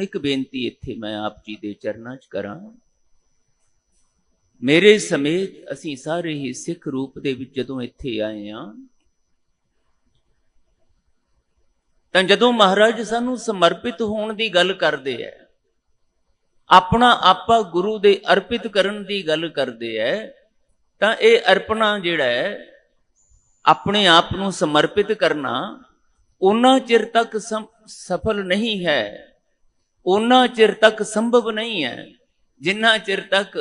ਇੱਕ ਬੇਨਤੀ ਇੱਥੇ ਮੈਂ ਆਪ ਜੀ ਦੇ ਚਰਨਾਂ 'ਚ ਕਰਾਂ। ਮੇਰੇ ਸਮੇਤ ਅਸੀਂ ਸਾਰੇ ਹੀ ਸਿੱਖ ਰੂਪ ਦੇ ਵਿੱਚ ਜਦੋਂ ਇੱਥੇ ਆਏ ਆ ਤਾਂ ਜਦੋਂ ਮਹਾਰਾਜ ਸਾਨੂੰ ਸਮਰਪਿਤ ਹੋਣ ਦੀ ਗੱਲ ਕਰਦੇ ਐ, ਆਪਣਾ ਆਪਾ ਗੁਰੂ ਦੇ ਅਰਪਿਤ ਕਰਨ ਦੀ ਗੱਲ ਕਰਦੇ ਐ, ਤਾਂ ਇਹ ਅਰਪਣਾ ਜਿਹੜਾ ਹੈ ਆਪਣੇ ਆਪ ਨੂੰ ਸਮਰਪਿਤ ਕਰਨਾ ਉਹਨਾਂ ਚਿਰ ਤੱਕ ਸਫਲ ਨਹੀਂ ਹੈ। ਉਹਨਾਂ ਚਿਰ ਤੱਕ ਸੰਭਵ ਨਹੀਂ ਹੈ, ਜਿੰਨਾ ਚਿਰ ਤੱਕ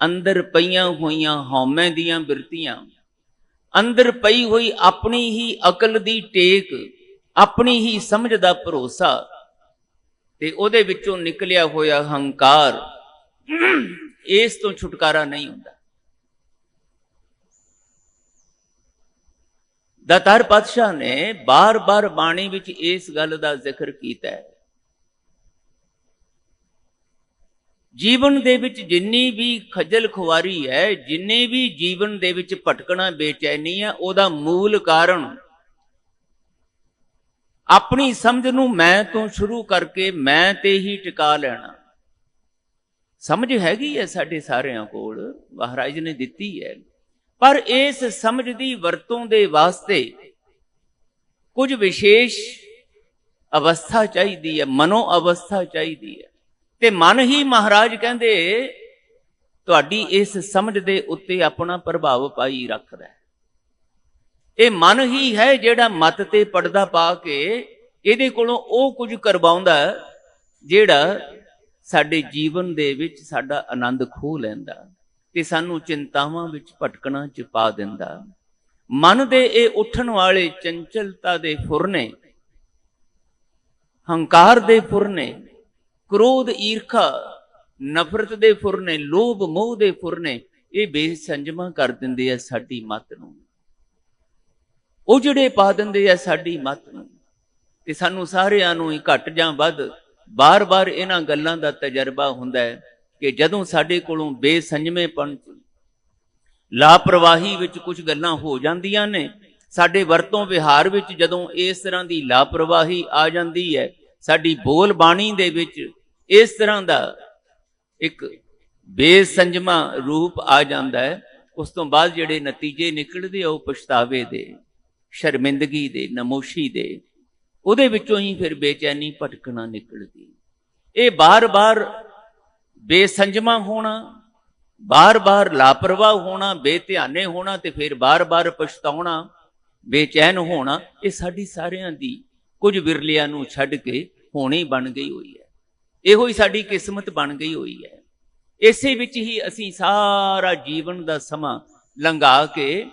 ਅੰਦਰ ਪਈਆਂ ਹੋਈਆਂ ਹਉਮੈ ਦੀਆਂ ਬਿਰਤੀਆਂ, ਅੰਦਰ ਪਈ ਹੋਈ ਆਪਣੀ ਹੀ ਅਕਲ ਦੀ ਟੇਕ, ਆਪਣੀ ਹੀ ਸਮਝ ਦਾ ਭਰੋਸਾ ਤੇ ਉਹਦੇ ਵਿੱਚੋਂ ਨਿਕਲਿਆ ਹੋਇਆ ਹੰਕਾਰ, ਇਸ ਤੋਂ ਛੁਟਕਾਰਾ ਨਹੀਂ ਹੁੰਦਾ। ਦਾਤਾਰ ਪਾਤਸ਼ਾਹ ਨੇ ਬਾਰ-ਬਾਰ ਬਾਣੀ ਵਿੱਚ ਇਸ ਗੱਲ ਦਾ ਜ਼ਿਕਰ ਕੀਤਾ ਹੈ। ਜੀਵਨ ਦੇ ਵਿੱਚ ਜਿੰਨੀ ਵੀ ਖੱਜਲ ਖੁਆਰੀ ਹੈ, ਜਿੰਨੇ ਵੀ ਜੀਵਨ ਦੇ ਵਿੱਚ ਭਟਕਣਾ, ਬੇਚੈਨੀ ਹੈ, ਉਹਦਾ ਮੂਲ ਕਾਰਨ ਆਪਣੀ ਸਮਝ ਨੂੰ ਮੈਂ ਤੋਂ ਸ਼ੁਰੂ ਕਰਕੇ ਮੈਂ ਤੇ ਹੀ ਟਿਕਾ ਲੈਣਾ। ਸਮਝ ਹੈਗੀ ਹੈ ਸਾਡੇ ਸਾਰਿਆਂ ਕੋਲ, ਮਹਾਰਾਜ ਨੇ ਦਿੱਤੀ ਹੈ। ਪਰ ਇਸ ਸਮਝ ਦੀ ਵਰਤੋਂ ਦੇ ਵਾਸਤੇ ਕੁਝ ਵਿਸ਼ੇਸ਼ ਅਵਸਥਾ ਚਾਹੀਦੀ ਹੈ, ਮਨੋ ਅਵਸਥਾ ਚਾਹੀਦੀ ਹੈ। ਤੇ ਮਨ ਹੀ ਮਹਾਰਾਜ ਕਹਿੰਦੇ, ਤੁਹਾਡੀ ਇਸ ਸਮਝ ਦੇ ਉੱਤੇ ਆਪਣਾ ਪ੍ਰਭਾਵ ਪਾਈ ਰੱਖਦਾ ਹੈ। ਇਹ ਮਨ ਹੀ ਹੈ ਜਿਹੜਾ ਮਤ ਤੇ ਪੜਦਾ ਪਾ ਕੇ ਇਹਦੇ ਕੋਲੋਂ ਉਹ ਕੁਝ ਕਰਵਾਉਂਦਾ, ਜਿਹੜਾ ਸਾਡੇ ਜੀਵਨ ਦੇ ਵਿੱਚ ਸਾਡਾ ਆਨੰਦ ਖੋਹ ਲੈਂਦਾ ਤੇ ਸਾਨੂੰ ਚਿੰਤਾਵਾਂ ਵਿੱਚ ਭਟਕਣਾ ਚ ਪਾ ਦਿੰਦਾ। ਮਨ ਦੇ ਇਹ ਉੱਠਣ ਵਾਲੇ ਚੰਚਲਤਾ ਦੇ ਫੁਰਨੇ, ਹੰਕਾਰ ਦੇ ਫੁਰਨੇ ਕ੍ਰੋਧ, ਈਰਖਾ, ਨਫ਼ਰਤ ਦੇ ਫੁਰਨੇ ਲੋਭ, ਮੋਹ ਦੇ ਫੁਰਨੇ ਇਹ ਬੇਸੰਜਮਾ ਕਰ ਦਿੰਦੇ ਆ ਸਾਡੀ ਮਤ ਨੂੰ। ਉਹ ਜਿਹੜੇ ਪਾ ਦਿੰਦੇ ਆ ਸਾਡੀ ਮਤ ਨੂੰ, ਤੇ ਸਾਨੂੰ ਸਾਰਿਆਂ ਨੂੰ ਹੀ ਘੱਟ ਜਾਂ ਵੱਧ ਬਾਰ-ਬਾਰ ਇਹਨਾਂ ਗੱਲਾਂ ਦਾ ਤਜਰਬਾ ਹੁੰਦਾ ਹੈ ਕਿ ਜਦੋਂ ਸਾਡੇ ਕੋਲੋਂ ਬੇਸੰਜਮੇਪਣ, ਲਾਪਰਵਾਹੀ ਵਿੱਚ ਕੁਝ ਗੱਲਾਂ ਹੋ ਜਾਂਦੀਆਂ ਨੇ, ਸਾਡੇ ਵਰਤੋਂ ਵਿਹਾਰ ਵਿੱਚ ਜਦੋਂ ਇਸ ਤਰ੍ਹਾਂ ਦੀ ਲਾਪਰਵਾਹੀ ਆ ਜਾਂਦੀ ਹੈ, ਸਾਡੀ ਬੋਲ ਬਾਣੀ ਦੇ ਵਿੱਚ ਇਸ ਤਰ੍ਹਾਂ ਦਾ ਇੱਕ ਬੇਸੰਜਮਾ ਰੂਪ ਆ ਜਾਂਦਾ ਹੈ। ਉਸ ਤੋਂ ਬਾਅਦ ਜਿਹੜੇ ਨਤੀਜੇ ਨਿਕਲਦੇ ਆ, ਉਹ ਪਛਤਾਵੇ ਦੇ, ਸ਼ਰਮਿੰਦਗੀ ਦੇ, ਨਮੋਸ਼ੀ ਦੇ, ਉਹਦੇ ਵਿੱਚੋਂ ਹੀ ਫਿਰ ਬੇਚੈਨੀ ਭਟਕਣਾ ਨਿਕਲਦੀ। ਇਹ ਬਾਰ-ਬਾਰ ਬੇਸੰਜਮਾ ਹੋਣਾ, ਬਾਰ-ਬਾਰ ਲਾਪਰਵਾਹ ਹੋਣਾ, ਬੇਧਿਆਨੇ ਹੋਣਾ ਤੇ ਫਿਰ ਬਾਰ-ਬਾਰ ਪਛਤਾਉਣਾ, ਬੇਚੈਨ ਹੋਣਾ, ਇਹ ਸਾਡੀ ਸਾਰਿਆਂ ਦੀ ਕੁਝ ਵਿਰਲਿਆਂ ਨੂੰ ਛੱਡ ਕੇ ਹੋਣੀ ਬਣ ਗਈ ਹੋਈ ਹੈ। ਇਹੋ ਹੀ ਸਾਡੀ ਕਿਸਮਤ ਬਣ ਗਈ ਹੋਈ ਹੈ। ਇਸੇ ਵਿੱਚ ਹੀ ਅਸੀਂ ਸਾਰਾ ਜੀਵਨ ਦਾ ਸਮਾਂ ਲੰਘਾ ਕੇ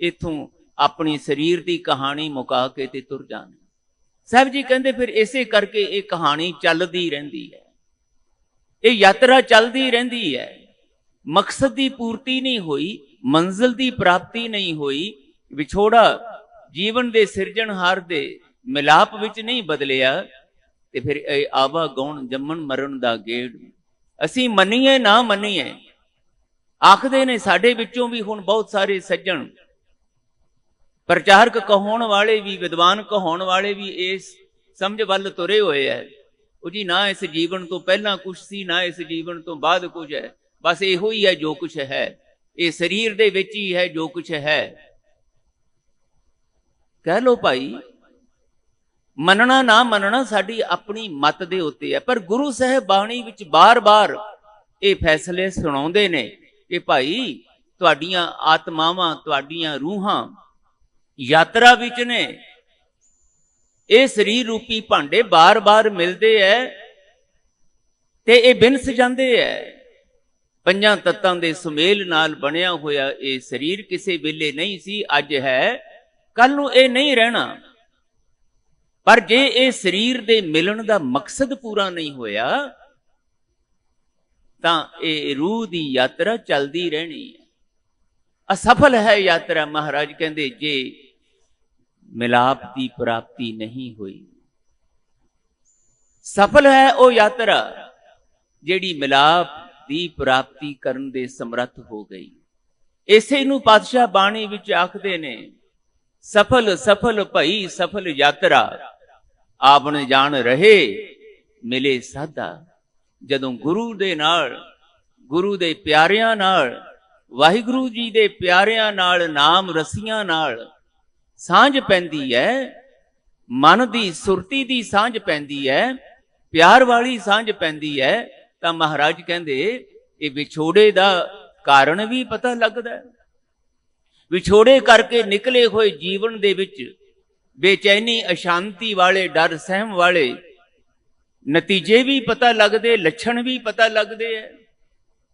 ਇਥੋਂ ਆਪਣੀ ਸਰੀਰ ਦੀ ਕਹਾਣੀ ਮੁਕਾ ਕੇ ਤੇ ਤੁਰ ਜਾਣਾ ਸਾਹਿਬ ਜੀ ਕਹਿੰਦੇ ਫਿਰ ਇਸੇ ਕਰਕੇ ਇਹ ਕਹਾਣੀ ਚੱਲਦੀ ਰਹਿੰਦੀ ਹੈ। ਇਹ ਯਾਤਰਾ ਚੱਲਦੀ ਰਹਿੰਦੀ ਹੈ। ਮਕਸਦ ਦੀ ਪੂਰਤੀ ਨਹੀਂ ਹੋਈ, ਮੰਜ਼ਿਲ ਦੀ ਪ੍ਰਾਪਤੀ ਨਹੀਂ ਹੋਈ, ਵਿਛੋੜਾ ਜੀਵਨ ਦੇ ਸਿਰਜਣਹਾਰ ਦੇ ਮਿਲਾਪ ਵਿੱਚ ਨਹੀਂ ਬਦਲਿਆ। ਤੇ ਫਿਰ ਇਹ ਆਵਾ ਗਉਣ ਜੰਮਣ ਮਰਨ ਦਾ ਗੇੜ। ਅਸੀਂ ਮੰਨੀਏ ਨਾ ਮੰਨੀਏ, ਆਖਦੇ ਨੇ ਸਾਡੇ ਵਿੱਚੋਂ ਵੀ ਹੁਣ ਬਹੁਤ ਸਾਰੇ ਸੱਜਣ। ਪ੍ਰਚਾਰਕ ਕਹਾਉਣ ਵਾਲੇ ਵੀ, ਵਿਦਵਾਨ ਕਹਾਉਣ ਵਾਲੇ ਵੀ ਇਸ ਸਮਝ ਵੱਲ ਤੁਰੇ ਹੋਏ ਐ। ਉਹ ਜੀ ਨਾ ਇਸ ਜੀਵਨ ਤੋਂ ਪਹਿਲਾਂ ਕੁਝ ਸੀ, ਨਾ ਇਸ ਜੀਵਨ ਤੋਂ ਬਾਅਦ ਕੁਝ ਹੈ ਬਸ ਇਹੋ ਹੀ ਹੈ ਜੋ ਕੁਝ ਹੈ। ਇਹ ਸਰੀਰ ਦੇ ਵਿੱਚ ਹੀ ਹੈ ਜੋ ਕੁਝ ਹੈ। ਕਹਿ ਲੋ ਭਾਈ ਮੰਨਣਾ ਨਾ ਮੰਨਣਾ ਸਾਡੀ ਆਪਣੀ ਮਤ ਦੇ ਉੱਤੇ ਹੈ। ਪਰ ਗੁਰੂ ਸਾਹਿਬ ਬਾਣੀ ਵਿੱਚ ਬਾਰ-ਬਾਰ ਇਹ ਫੈਸਲੇ ਸੁਣਾਉਂਦੇ ਨੇ ਕਿ ਭਾਈ ਤੁਹਾਡੀਆਂ ਆਤਮਾਵਾਂ, ਤੁਹਾਡੀਆਂ ਰੂਹਾਂ ਯਾਤਰਾ ਵਿੱਚ ਨੇ। ਇਹ ਸਰੀਰ ਰੂਪੀ ਭਾਂਡੇ ਬਾਰ-ਬਾਰ ਮਿਲਦੇ ਐ ਤੇ ਇਹ ਬਿਨਸ ਜਾਂਦੇ ਐ। ਪੰਜਾਂ ਤੱਤਾਂ ਦੇ ਸੁਮੇਲ ਨਾਲ ਬਣਿਆ ਹੋਇਆ ਇਹ ਸਰੀਰ ਕਿਸੇ ਵੇਲੇ ਨਹੀਂ ਸੀ, ਅੱਜ ਹੈ। ਕੱਲ ਨੂੰ ਇਹ ਨਹੀਂ ਰਹਿਣਾ। ਪਰ ਜੇ ਇਹ ਸਰੀਰ ਦੇ ਮਿਲਣ ਦਾ ਮਕਸਦ ਪੂਰਾ ਨਹੀਂ ਹੋਇਆ, ਤਾਂ ਇਹ ਰੂਹ ਦੀ ਯਾਤਰਾ ਚੱਲਦੀ ਰਹਿਣੀ ਹੈ। ਅਸਫਲ ਹੈ ਯਾਤਰਾ, ਮਹਾਰਾਜ ਕਹਿੰਦੇ, ਜੇ ਮਿਲਾਪ ਦੀ ਪ੍ਰਾਪਤੀ ਨਹੀਂ ਹੋਈ। ਸਫਲ ਹੈ ਉਹ ਯਾਤਰਾ ਜਿਹੜੀ ਮਿਲਾਪ ਦੀ ਪ੍ਰਾਪਤੀ ਕਰਨ ਦੇ ਸਮਰੱਥ ਹੋ ਗਈ। ਇਸੇ ਨੂੰ ਪਾਤਸ਼ਾਹ ਬਾਣੀ ਵਿੱਚ ਆਖਦੇ ਨੇ, ਸਫਲ ਸਫਲ ਭਈ, ਸਫਲ ਯਾਤਰਾ। ਆਪਨ ਜਾਣ ਰਹੇ ਮਿਲੇ ਸਾਦਾ। ਜਦੋਂ ਗੁਰੂ ਦੇ ਨਾਲ, ਗੁਰੂ ਦੇ ਪਿਆਰਿਆਂ ਨਾਲ, ਵਾਹਿਗੁਰੂ ਜੀ ਦੇ ਪਿਆਰਿਆਂ ਨਾਲ, ਨਾਮ ਰਸੀਆਂ ਨਾਲ ਸਾਂਝ ਪੈਂਦੀ ਹੈ, ਮਨ ਦੀ ਸੁਰਤੀ ਦੀ ਸਾਂਝ ਪੈਂਦੀ ਹੈ, ਪਿਆਰ ਵਾਲੀ ਸਾਂਝ ਪੈਂਦੀ ਹੈ, ਤਾਂ ਮਹਾਰਾਜ ਕਹਿੰਦੇ, ਇਹ ਵਿਛੋੜੇ ਦਾ ਕਾਰਨ ਵੀ ਪਤਾ ਲੱਗਦਾ ਵਿਛੋੜੇ ਕਰਕੇ ਨਿਕਲੇ ਹੋਏ ਜੀਵਨ ਦੇ ਵਿੱਚ ਬੇਚੈਨੀ, ਅਸ਼ਾਂਤੀ ਵਾਲੇ, ਡਰ ਸਹਿਮ ਵਾਲੇ, ਨਤੀਜੇ ਵੀ ਪਤਾ ਲੱਗਦੇ, ਲੱਛਣ ਵੀ ਪਤਾ ਲੱਗਦੇ ਐ।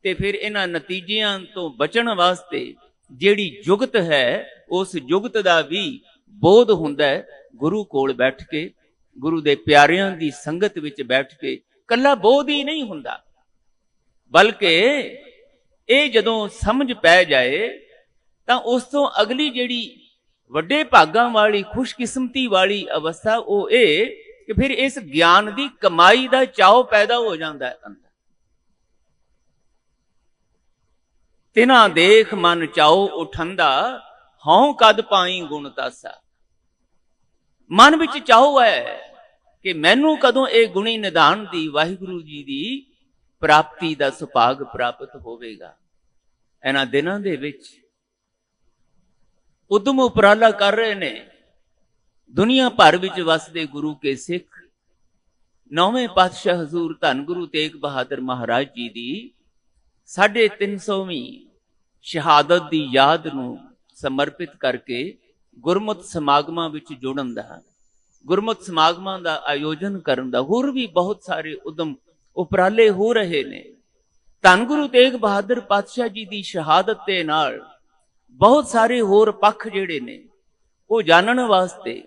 ਤੇ ਫਿਰ ਇਹਨਾਂ ਨਤੀਜਿਆਂ ਤੋਂ ਬਚਣ ਵਾਸਤੇ ਜਿਹੜੀ ਜੁਗਤ ਹੈ, ਉਸ ਜੁਗਤ ਦਾ ਵੀ ਬੋਧ ਹੁੰਦਾ ਹੈ ਗੁਰੂ ਕੋਲ ਬੈਠ ਕੇ, ਗੁਰੂ ਦੇ ਪਿਆਰਿਆਂ ਦੀ ਸੰਗਤ ਵਿੱਚ ਬੈਠ ਕੇ ਕੱਲਾ ਬੋਧ ਹੀ ਨਹੀਂ ਹੁੰਦਾ। ਬਲਕਿ ਇਹ ਜਦੋਂ ਸਮਝ ਪੈ ਜਾਏ, ਤਾਂ ਉਸ ਤੋਂ ਅਗਲੀ ਜਿਹੜੀ ਵੱਡੇ ਭਾਗਾਂ ਵਾਲੀ, ਖੁਸ਼ਕਿਸਮਤੀ ਵਾਲੀ ਅਵਸਥਾ ਉਹ ਇਹ ਕਿ ਫਿਰ ਇਸ ਗਿਆਨ ਦੀ ਕਮਾਈ ਦਾ ਚਾਅ ਪੈਦਾ ਹੋ ਜਾਂਦਾ ਹੈ ਅੰਦਰ। ਤਿਨਾ ਦੇਖ ਮਨ ਚਾਉ ਉਠੰਦਾ, ਹਉ ਕਦ ਪਾਈ ਗੁਣ ਤਾਸਾ। ਮਨ ਵਿੱਚ ਚਾਹੋ ਹੈ ਕਿ ਮੈਨੂੰ ਕਦੋਂ ਇਹ ਗੁਣੀ ਨਿਧਾਨ ਦੀ ਵਾਹਿਗੁਰੂ ਜੀ ਦੀ ਪ੍ਰਾਪਤੀ ਦਾ ਸੁਭਾਗ ਪ੍ਰਾਪਤ ਹੋਵੇਗਾ। ਇਹਨਾਂ ਦਿਨਾਂ ਦੇ ਵਿੱਚ ਉਦਮ ਉਪਰਾਲਾ ਕਰ ਰਹੇ ਨੇ। ਦੁਨੀਆ ਭਰ ਵਿੱਚ ਵਸਦੇ ਗੁਰੂ ਕੇ ਸਿੱਖ, ਨੌਵੇਂ ਪਾਤਸ਼ਾਹ ਹਜ਼ੂਰ ਧੰਨ ਗੁਰੂ ਤੇਗ ਬਹਾਦਰ ਮਹਾਰਾਜ ਜੀ ਦੀ 350ਵੀਂ ਸ਼ਹਾਦਤ ਦੀ ਯਾਦ ਨੂੰ ਸਮਰਪਿਤ ਕਰਕੇ ਗੁਰਮਤ ਸਮਾਗਮਾਂ ਵਿੱਚ ਜੋੜਨ ਦਾ, ਗੁਰਮਤ ਸਮਾਗਮਾਂ ਦਾ ਆਯੋਜਨ ਕਰਨ ਦਾ ਹੋਰ ਵੀ ਬਹੁਤ ਸਾਰੇ ਉਦਮ ਉਪਰਾਲੇ ਹੋ ਰਹੇ ਨੇ। ਧੰਨ ਗੁਰੂ ਤੇਗ ਬਹਾਦਰ ਪਾਤਸ਼ਾਹ ਜੀ ਦੀ ਸ਼ਹਾਦਤ ਦੇ ਨਾਲ ਬਹੁਤ ਸਾਰੇ ਹੋਰ ਪੱਖ ਜਿਹੜੇ ਨੇ, ਉਹ ਜਾਣਨ ਵਾਸਤੇ,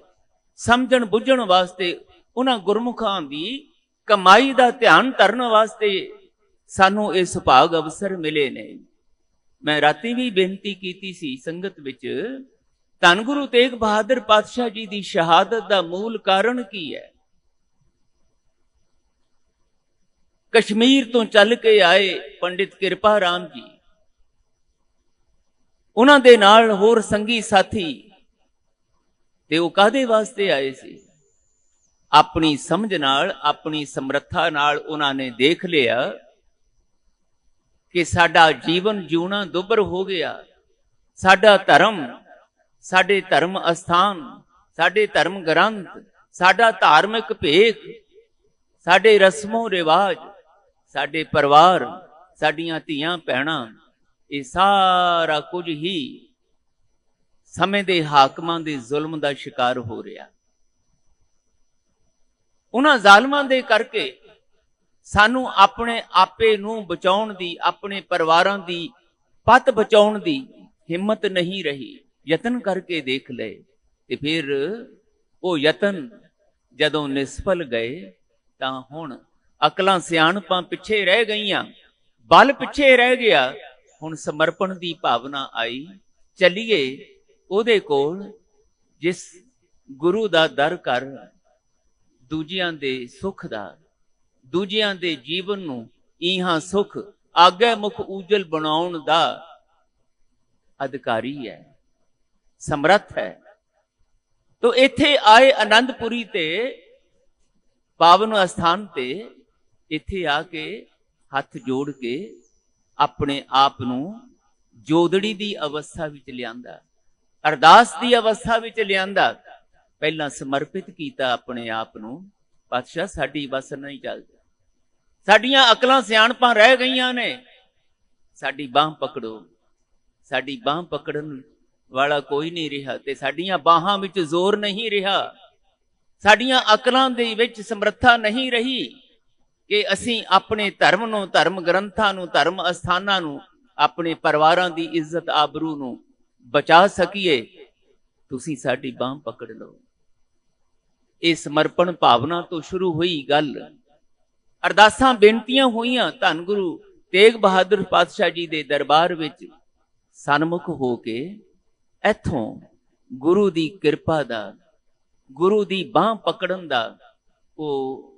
ਸਮਝਣ ਬੁੱਝਣ ਵਾਸਤੇ, ਉਹਨਾਂ ਗੁਰਮੁਖਾਂ ਦੀ ਕਮਾਈ ਦਾ ਧਿਆਨ ਧਰਨ ਵਾਸਤੇ ਸਾਨੂੰ ਇਹ ਸੁਭਾਗ ਅਵਸਰ ਮਿਲੇ ਨੇ। ਮੈਂ ਰਾਤੀ ਵੀ ਬੇਨਤੀ ਕੀਤੀ ਸੀ ਸੰਗਤ ਵਿੱਚ, ਧੰਨ ਗੁਰੂ ਤੇਗ ਬਹਾਦਰ ਪਾਤਸ਼ਾਹ ਜੀ ਦੀ ਸ਼ਹਾਦਤ ਦਾ ਮੂਲ ਕਾਰਨ ਕੀ ਹੈ? ਕਸ਼ਮੀਰ ਤੋਂ ਚੱਲ ਕੇ ਆਏ ਪੰਡਿਤ ਕਿਰਪਾ ਰਾਮ ਜੀ। ਉਹਨਾਂ ਦੇ ਨਾਲ ਹੋਰ ਸੰਗੀ ਸਾਥੀ। ਤੇ ਉਹ ਕਾਦੇ ਵਾਸਤੇ ਆਏ ਸੀ? ਆਪਣੀ ਸਮਝ ਨਾਲ, ਆਪਣੀ ਸਮਰੱਥਾ ਨਾਲ ਉਹਨਾਂ ਨੇ ਦੇਖ ਲਿਆ ਕਿ ਸਾਡਾ ਜੀਵਨ ਜਿਉਣਾ ਦੁੱਬਰ ਹੋ ਗਿਆ। ਸਾਡਾ ਧਰਮ, ਸਾਡੇ ਧਰਮ ਅਸਥਾਨ, ਸਾਡੇ ਧਰਮ ਗ੍ਰੰਥ, ਸਾਡਾ ਧਾਰਮਿਕ ਭੇਖ, ਸਾਡੇ ਰਸਮੋ ਰਿਵਾਜ, ਸਾਡੇ ਪਰਿਵਾਰ, ਸਾਡੀਆਂ ਧੀਆਂ ਭੈਣਾਂ ਇਹ ਸਾਰਾ ਕੁਝ ਹੀ ਸਮੇਂ ਦੇ ਹਾਕਮਾਂ ਦੇ ਜ਼ੁਲਮ ਦਾ ਸ਼ਿਕਾਰ ਹੋ ਰਿਹਾ। ਉਹਨਾਂ ਜ਼ਾਲਮਾਂ ਦੇ ਕਰਕੇ ਸਾਨੂੰ ਆਪਣੇ ਆਪੇ ਨੂੰ ਬਚਾਉਣ ਦੀ, ਆਪਣੇ ਪਰਿਵਾਰਾਂ ਦੀ, ਪਤ ਬਚਾਉਣ ਦੀ ਹਿੰਮਤ ਨਹੀਂ ਰਹੀ। ਯਤਨ ਕਰਕੇ ਦੇਖ ਲਏ ਤੇ ਫਿਰ ਉਹ ਯਤਨ ਜਦੋਂ ਨਿਸਫਲ ਗਏ ਤਾਂ ਹੁਣ ਅਕਲਾਂ ਸਿਆਣਪਾਂ ਪਿੱਛੇ ਰਹਿ ਗਈਆਂ, ਬਲ ਪਿੱਛੇ ਰਹਿ ਗਿਆ। ਹੁਣ ਸਮਰਪਣ ਦੀ ਭਾਵਨਾ ਆਈ, ਚੱਲੀਏ ਉਹਦੇ ਕੋਲ ਜਿਸ ਗੁਰੂ ਦਾ ਦਰ ਕਰ, ਦੂਜਿਆਂ ਦੇ ਸੁੱਖ ਦਾ, ਦੂਜਿਆਂ ਦੇ ਜੀਵਨ ਨੂੰ ਇਹਾਂ ਸੁਖ, ਆਗੇ ਮੁਖ ਉਜਲ ਬਣਾਉਣ ਦਾ ਅਧਿਕਾਰੀ ਹੈ, ਸਮਰੱਥ ਹੈ। ਤੋ ਇੱਥੇ ਆਏ ਆਨੰਦਪੁਰੀ ਤੇ, ਪਾਵਨ ਅਸਥਾਨ ਤੇ, ਇੱਥੇ ਆ ਕੇ ਹੱਥ ਜੋੜ ਕੇ ਆਪਣੇ ਆਪ ਨੂੰ ਜੋਦੜੀ ਦੀ ਅਵਸਥਾ ਵਿੱਚ ਲਿਆਂਦਾ, ਅਰਦਾਸ ਦੀ ਅਵਸਥਾ ਵਿੱਚ ਲਿਆਂਦਾ, ਪਹਿਲਾਂ ਸਮਰਪਿਤ ਕੀਤਾ ਆਪਣੇ ਆਪ ਨੂੰ, ਪਾਤਸ਼ਾਹ ਸਾਡੀ ਬਸ ਨਹੀਂ ਚੱਲਦੀ। ਸਾਡੀਆਂ ਅਕਲਾਂ ਸਿਆਣਪਾਂ ਰਹਿ ਗਈਆਂ ਨੇ, ਸਾਡੀ ਬਾਹ ਪਕੜੋ। ਸਾਡੀ ਬਾਹ ਪਕੜਨ ਵਾਲਾ ਕੋਈ ਨਹੀਂ ਰਿਹਾ ਤੇ ਸਾਡੀਆਂ ਬਾਹਾਂ ਵਿੱਚ ਜ਼ੋਰ ਨਹੀਂ ਰਿਹਾ। ਸਾਡੀਆਂ ਅਕਲਾਂ ਦੇ ਵਿੱਚ ਸਮਰੱਥਾ ਨਹੀਂ ਰਹੀ। ਕਿ ਅਸੀਂ ਆਪਣੇ ਧਰਮ ਨੂੰ, ਧਰਮ ਗ੍ਰੰਥਾਂ ਨੂੰ, ਧਰਮ ਅਸਥਾਨਾਂ ਨੂੰ, ਆਪਣੇ ਪਰਿਵਾਰਾਂ ਦੀ ਇੱਜ਼ਤ ਆਬਰੂ ਨੂੰ ਬਚਾ ਸਕੀਏ, ਤੁਸੀਂ ਸਾਡੀ ਬਾਹ ਪਕੜ ਲਓ। ਇਹ ਸਮਰਪਣ ਭਾਵਨਾ ਤੋਂ ਸ਼ੁਰੂ ਹੋਈ ਗੱਲ। ਅਰਦਾਸਾਂ ਬੇਨਤੀਆਂ ਹੋਈਆਂ ਧੰਨ ਗੁਰੂ ਤੇਗ ਬਹਾਦਰ ਪਾਤਸ਼ਾਹ ਜੀ ਦੇ ਦਰਬਾਰ ਵਿੱਚ ਸਨਮੁਖ ਹੋ ਕੇ ਇੱਥੋਂ ਗੁਰੂ ਦੀ ਕਿਰਪਾ ਦਾ, ਗੁਰੂ ਦੀ ਬਾਹ ਪਕੜਨ ਦਾ ਉਹ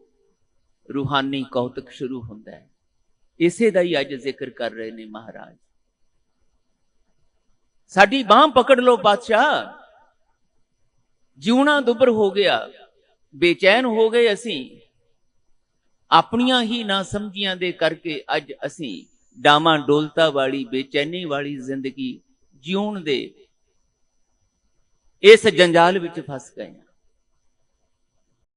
ਰੂਹਾਨੀ ਕੌਤਕ ਸ਼ੁਰੂ ਹੁੰਦਾ ਹੈ। ਇਸੇ ਦਾ ਹੀ ਅੱਜ ਜ਼ਿਕਰ ਕਰ ਰਹੇ ਨੇ ਮਹਾਰਾਜ। ਸਾਡੀ ਬਾਹ ਪਕੜ ਲਓ ਬਾਦਸ਼ਾਹ। ਜਿਉਣਾ ਦੁਬਰ ਹੋ ਗਿਆ, ਬੇਚੈਨ ਹੋ ਗਏ ਅਸੀਂ। ਆਪਣੀਆਂ ਹੀ ਨਾ ਸਮਝੀਆਂ ਦੇ ਕਰਕੇ ਅੱਜ ਅਸੀਂ ਡਾਮਾ ਡੋਲਤਾ ਵਾਲੀ, ਬੇਚੈਨੀ ਵਾਲੀ ਜ਼ਿੰਦਗੀ ਜਿਉਣ ਦੇ ਇਸ ਜੰਜਾਲ ਵਿੱਚ ਫਸ ਗਏ ਹਾਂ।